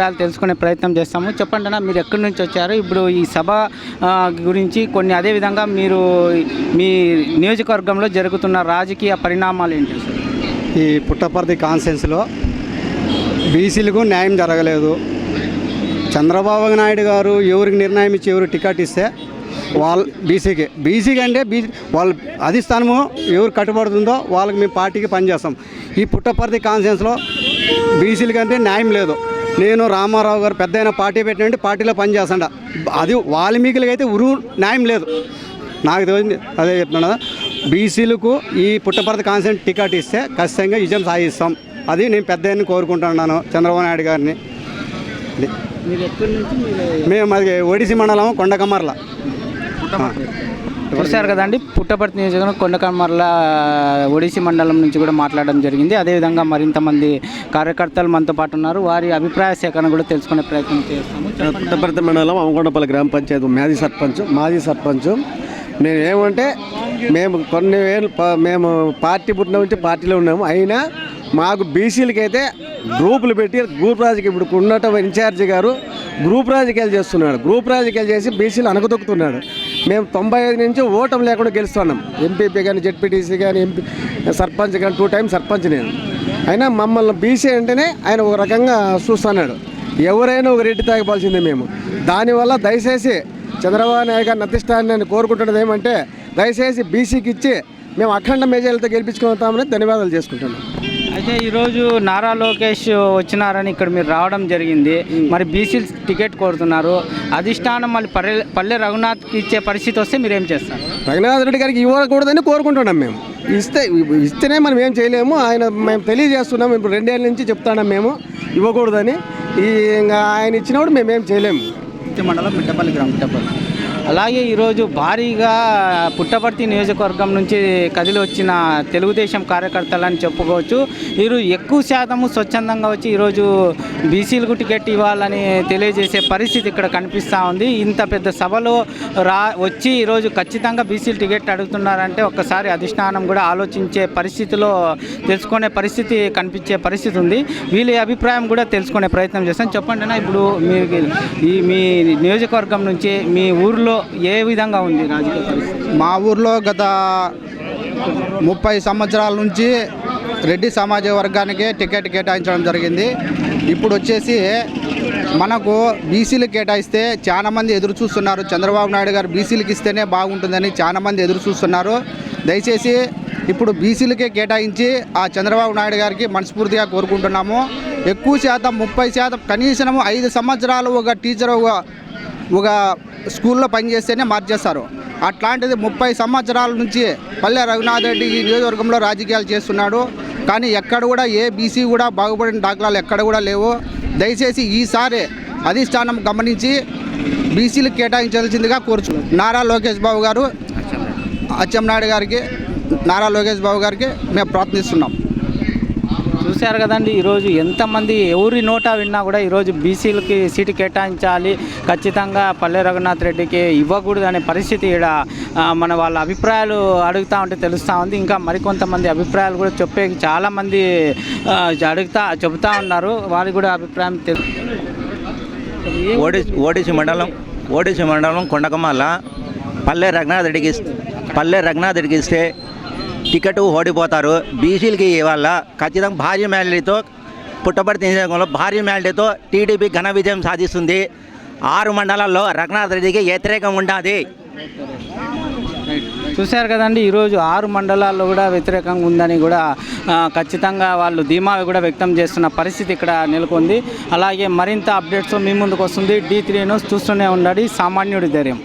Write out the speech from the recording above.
అభిప్రాయాలు తెలుసుకునే ప్రయత్నం చేస్తాము. చెప్పండి అన్న మీరు ఎక్కడి నుంచి వచ్చారు? ఇప్పుడు ఈ సభ గురించి కొన్ని అదేవిధంగా మీరు మీ నియోజకవర్గంలో జరుగుతున్న రాజకీయ పరిణామాలు ఏంటి? ఈ పుట్టపర్తి కాన్సెన్స్లో బీసీలకు న్యాయం జరగలేదు. చంద్రబాబు నాయుడు గారు ఎవరికి నిర్ణయం ఇచ్చి ఎవరు టికెట్ ఇస్తే వాళ్ళ బీసీకి బీసీకి అంటే బీ వాళ్ళ అధిష్టానము ఎవరు కట్టుబడుతుందో వాళ్ళకి మేము పార్టీకి పనిచేస్తాం. ఈ పుట్టపర్తి కాన్సెన్స్లో బీసీలకి అంటే న్యాయం లేదు. నేను రామారావు గారు పెద్ద అయిన పార్టీ పెట్టినంటే పార్టీలో పనిచేస్తాడ అది వాల్మీకులకి అయితే ఉరు న్యాయం లేదు. నాకు తెలిసింది అదే చెప్తున్నా కదా. బీసీలకు ఈ పుట్టపర్తి కాన్సెంట్ టికెట్ ఇస్తే ఖచ్చితంగా విజయం సాధిస్తాం. అది నేను పెద్ద కోరుకుంటున్నాను చంద్రబాబు నాయుడు గారిని. మేము అది ఒడిసి మండలం కొండకమ్మర్ల చూశారు కదండి పుట్టపర్తి నియోజకవర్గం కొండకమర్ల ఒడిసి మండలం నుంచి కూడా మాట్లాడడం జరిగింది. అదేవిధంగా మరింత మంది కార్యకర్తలు మనతో పాటు ఉన్నారు. వారి అభిప్రాయ సేకరణ కూడా తెలుసుకునే ప్రయత్నం చేస్తాము. పుట్టపర్తి మండలం అమకొండపల్లి గ్రామ పంచాయతీ మాజీ సర్పంచ్ మాజీ సర్పంచ్. నేను ఏమంటే మేము కొన్ని వేలు ప- మేము పార్టీ పుట్టిన నుంచి పార్టీలో ఉన్నాము. అయినా మాకు బీసీలకి అయితే గ్రూపులు పెట్టి గ్రూప్ రాజకీయ ఇప్పుడు ఉన్నట ఇన్ఛార్జి గారు గ్రూప్ రాజకీయాలు చేస్తున్నాడు. గ్రూప్ రాజకీయాలు చేసి బీసీలు అనగదొక్కుతున్నాడు మేము తొంభై ఐదు నుంచి ఓటం లేకుండా గెలుస్తున్నాం. ఎంపీపీ కానీ జెడ్పీటీసీ కానీ ఎంపీ సర్పంచ్ కానీ టూ టైం సర్పంచ్ నేను. అయినా మమ్మల్ని బీసీ అంటేనే ఆయన ఒక రకంగా చూస్తున్నాడు. ఎవరైనా ఒక రెడ్డి తాగపాల్సిందే మేము. దానివల్ల దయచేసి చంద్రబాబు నాయుడు గారిని అతిష్టాన్ని నేను కోరుకుంటున్నది ఏమంటే దయచేసి బీసీకి ఇచ్చి మేము అఖండ మెజార్టీతో గెలిపించుకుంటామని ధన్యవాదాలు చేసుకుంటున్నాం. అయితే ఈరోజు నారా లోకేష్ వచ్చినారని ఇక్కడ మీరు రావడం జరిగింది. మరి బీసీ టికెట్ కోరుతున్నారు. అధిష్టానం మళ్ళీ పల్లె పల్లె రఘునాథ్కి ఇచ్చే పరిస్థితి వస్తే మీరు ఏం చేస్తారు? రఘునాథ్ రెడ్డి గారికి ఇవ్వకూడదని కోరుకుంటున్నాం మేము. ఇస్తే ఇస్తేనే మనం ఏం చేయలేము. ఆయన మేము తెలియజేస్తున్నాం. ఇప్పుడు రెండేళ్ళ నుంచి చెప్తున్నాం మేము. ఇవ్వకూడదని. ఈ ఇంకా ఆయన ఇచ్చినప్పుడు మేము ఏం చేయలేము. మండలం మిట్టపల్లి గ్రామం మిట్టపల్లి. అలాగే ఈరోజు భారీగా పుట్టపర్తి నియోజకవర్గం నుంచి కదిలి వచ్చిన తెలుగుదేశం కార్యకర్తలని చెప్పుకోవచ్చు. వీరు ఎక్కువ శాతము స్వచ్ఛందంగా వచ్చి ఈరోజు బీసీలకు టికెట్ ఇవ్వాలని తెలియజేసే పరిస్థితి ఇక్కడ కనిపిస్తూ ఉంది. ఇంత పెద్ద సభలో రా వచ్చి ఈరోజు ఖచ్చితంగా బీసీలు టికెట్ అడుగుతున్నారంటే ఒక్కసారి అధిష్టానం కూడా ఆలోచించే పరిస్థితిలో తెలుసుకునే పరిస్థితి కనిపించే పరిస్థితి ఉంది. వీళ్ళ అభిప్రాయం కూడా తెలుసుకునే ప్రయత్నం చేస్తాను చెప్పండి అన్న ఇప్పుడు మీ ఈ మీ నియోజకవర్గం నుంచి మీ ఊర్లో ఏ విధంగా ఉంది రాజకీయ పరిస్థితి? మా ఊర్లో గత ముప్పై సంవత్సరాల నుంచి రెడ్డి సమాజ వర్గానికి టికెట్ కేటాయించడం జరిగింది. ఇప్పుడు వచ్చేసి మనకు బీసీలు కేటాయిస్తే చాలా మంది ఎదురు చూస్తున్నారు. చంద్రబాబు నాయుడు గారు బీసీలకు ఇస్తేనే బాగుంటుందని చాలామంది ఎదురు చూస్తున్నారు. దయచేసి ఇప్పుడు బీసీలకే కేటాయించి ఆ చంద్రబాబు నాయుడు గారికి మనస్ఫూర్తిగా కోరుకుంటున్నాము. ఎక్కువ శాతం ముప్పై శాతం కనీసం ఐదు సంవత్సరాలు ఒక టీచర్ ఒక ఒక స్కూల్లో పనిచేస్తేనే మార్చేస్తారు. అట్లాంటిది ముప్పై సంవత్సరాల నుంచి పల్లె రఘునాథ్ రెడ్డి ఈ నియోజకవర్గంలో రాజకీయాలు చేస్తున్నాడు. కానీ ఎక్కడ కూడా ఏ బీసీ కూడా బాగుపడిన దాఖలాలు ఎక్కడ కూడా లేవు. దయచేసి ఈసారి అధిష్టానం గమనించి బీసీలకు కేటాయించాల్సిందిగా కోరుచు నారా లోకేష్ బాబు గారు అచ్చెంనాయుడు గారికి నారా లోకేష్ బాబు గారికి మేము ప్రార్థిస్తున్నాం. చూశారు కదండి ఈరోజు ఎంతమంది ఎవరి నోటా విన్నా కూడా ఈరోజు బీసీలకి సీటు కేటాయించాలి ఖచ్చితంగా పల్లె రఘునాథ్ రెడ్డికి ఇవ్వకూడదు అనే పరిస్థితి ఇక్కడ మన వాళ్ళ అభిప్రాయాలు అడుగుతూ ఉంటే తెలుస్తూ ఉంది. ఇంకా మరికొంతమంది అభిప్రాయాలు కూడా చెప్పే చాలామంది అడుగుతా చెబుతా ఉన్నారు. వారికి కూడా అభిప్రాయం తెలు ఓడిసి ఓడిసి మండలం ఓడిసి మండలం కొండకమాల పల్లె రఘునాథ్ రెడ్డికి పల్లె రఘునాథ్ రెడ్డికి ఇస్తే టికెట్ ఓడిపోతారు. బీసీలకి ఇవాళ ఖచ్చితంగా భారీ మ్యాలీతో పుట్టపర్తి నియోజకవర్గంలో భారీ మ్యాలీతో టీడీపీ ఘన విజయం సాధిస్తుంది. ఆరు మండలాల్లో రఘునాథ్ రెడ్డికి వ్యతిరేకం ఉండాలి చూశారు కదండి ఈరోజు ఆరు మండలాల్లో కూడా వ్యతిరేకంగా ఉందని కూడా ఖచ్చితంగా వాళ్ళు ధీమా కూడా వ్యక్తం చేస్తున్న పరిస్థితి ఇక్కడ నెలకొంది. అలాగే మరింత అప్డేట్స్ మీ ముందుకు వస్తుంది. డీ త్రీ న్యూస్ చూస్తూనే ఉండాలి సామాన్యుడి ధైర్యం.